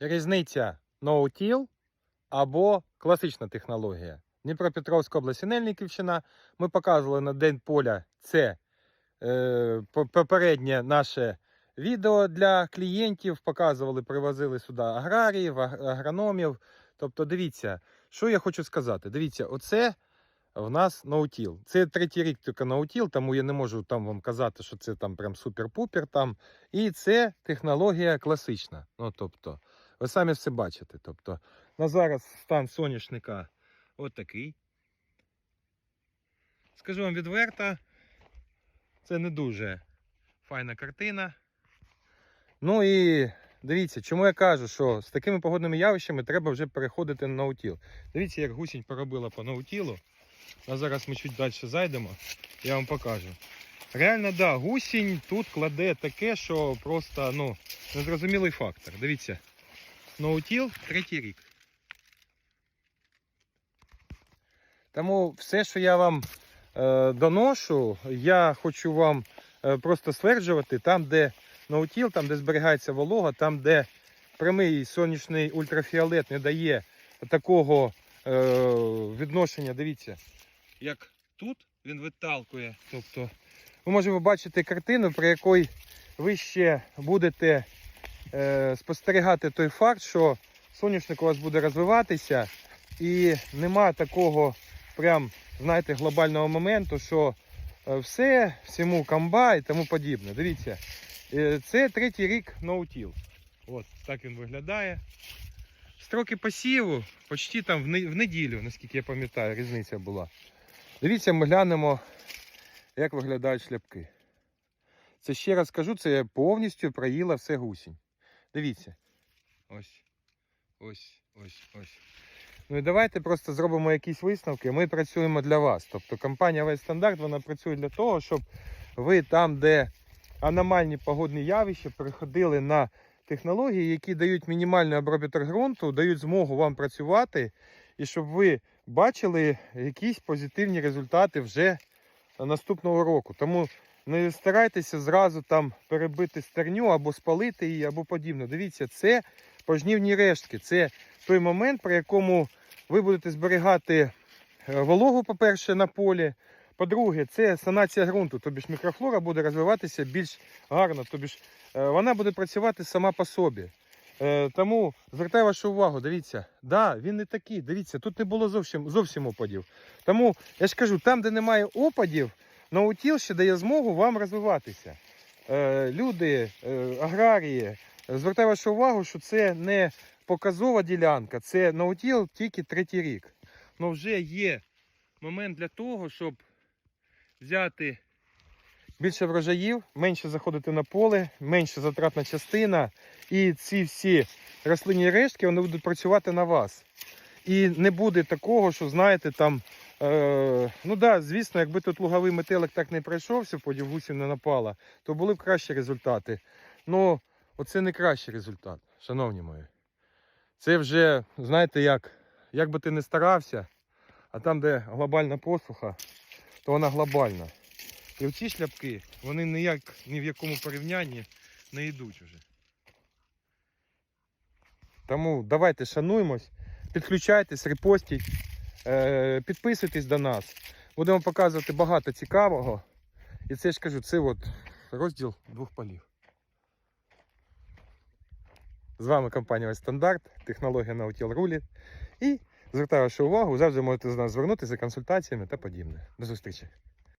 різниця no-till або класична технологія. Дніпропетровська область, Синельниківщина. Ми показували на День поля це е, попереднє наше відео для клієнтів. Показували, привозили сюди аграріїв, агрономів. Тобто, дивіться, що я хочу сказати. Дивіться, оце в нас ноутіл. Це третій рік тільки ноутіл, тому я не можу там вам казати, що це там прям супер-пупер там. І це технологія класична. Ну, тобто, ви самі все бачите. Тобто, на зараз стан соняшника отакий. Скажу вам відверто, це не дуже файна картина. Ну і дивіться, чому я кажу, що з такими погодними явищами треба вже переходити на наутіл. Дивіться, як гусінь поробила по наутілу. А зараз ми чуть далі зайдемо, я вам покажу. Реально, да, гусінь тут кладе таке, що просто ну, незрозумілий фактор. Дивіться, наутіл третій рік. Тому все, що я вам е, доношу, я хочу вам е, просто стверджувати, там, де наутіл, там, де зберігається волога, там, де прямий сонячний ультрафіолет не дає такого е, відношення, дивіться, як тут він виталкує. Тобто, ви можете побачити картину, при якій ви ще будете е, спостерігати той факт, що соняшник у вас буде розвиватися, і нема такого прям, знаєте, глобального моменту, що е, все, всьому камба і тому подібне. Дивіться, е, це третій рік ноутіл. От так він виглядає. Строки посіву почти там в неділю, наскільки я пам'ятаю, різниця була. Дивіться, ми глянемо, як виглядають шляпки. Це ще раз кажу, це повністю проїла все гусінь. Дивіться. Ось. Ось, ось, ось. Ну і давайте просто зробимо якісь висновки. Ми працюємо для вас. Тобто компанія Весь Стандарт вона працює для того, щоб ви там, де аномальні погодні явища, переходили на технології, які дають мінімальний обробіток ґрунту, дають змогу вам працювати, і щоб ви бачили якісь позитивні результати вже наступного року. Тому не старайтеся зразу там перебити стерню або спалити її, або подібне. Дивіться, це пожнівні рештки. Це той момент, при якому ви будете зберігати е, вологу, по-перше, на полі. По-друге, це санація ґрунту, тобі ж мікрофлора буде розвиватися більш гарно, тобі ж е, вона буде працювати сама по собі. Е, Тому звертаю вашу увагу, дивіться, да, він не такий. Дивіться, тут не було зовсім, зовсім опадів. Тому я ж кажу, там, де немає опадів, наутіл ще дає змогу вам розвиватися. Е, Люди, е, аграрії, звертаю вашу увагу, що це не показова ділянка, це наутіл тільки третій рік. Ну вже є момент для того, щоб взяти більше врожаїв, менше заходити на поле, менше затратна частина. І ці всі рослинні рештки вони будуть працювати на вас. І не буде такого, що знаєте, там. Е, ну да, звісно, якби тут луговий метелик так не пройшовся, потім гусів не напала, то були б кращі результати. Ну, оце не кращий результат, шановні мої. Це вже, знаєте, як, як би ти не старався, а там, де глобальна посуха, то вона глобальна. І оці шляпки, вони ніяк ні в якому порівнянні не йдуть вже. Тому давайте шануємось, підключайтесь, репостіть, підписуйтесь до нас. Будемо показувати багато цікавого. І це я ж кажу, це от розділ двох полів. З вами компанія «Ось Стандарт, технологія Nautiel Рулі. І звертаю вашу увагу, завжди можете з нас звернутися за консультаціями та подібне. До зустрічі!